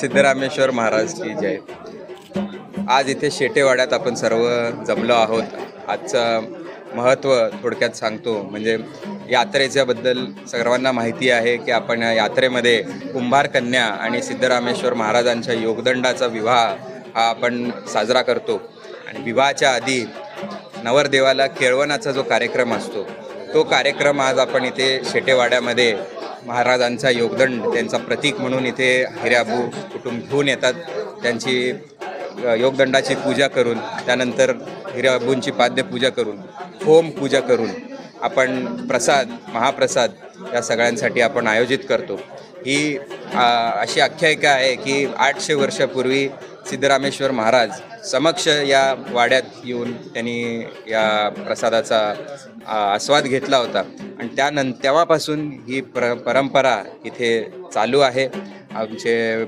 सिद्धरामेश्वर महाराज की जय. आज इथे शेटेवाड्यात आपण सर्व जमलो आहोत. आजचं महत्त्व थोडक्यात सांगतो. म्हणजे यात्रेच्याबद्दल सर्वांना माहिती आहे की आपण यात्रेमध्ये कुंभार कन्या आणि सिद्धरामेश्वर महाराजांच्या योगदंडाचा विवाह हा आपण साजरा करतो. आणि विवाहाच्या आधी नवरदेवाला केळवणाचा जो कार्यक्रम असतो तो कार्यक्रम आज आपण इथे शेटेवाड्यामध्ये महाराजांचा योगदंड त्यांचा प्रतीक म्हणून इथे हिराबू कुटुंब घेऊन येतात. त्यांची योगदंडाची पूजा करून त्यानंतर हिराबूंची पाद्यपूजा करून होम पूजा करून आपण प्रसाद महाप्रसाद या सगळ्यांसाठी आपण आयोजित करतो. ही अशी आख्यायिका आहे की आठशे वर्षापूर्वी सिद्धरामेश्वर महाराज समक्ष या वाड्यात येऊन त्यांनी या प्रसादाचा आस्वाद घेतला होता. आणि त्यानं तेव्हापासून ही प्र परंपरा इथे चालू आहे. आमचे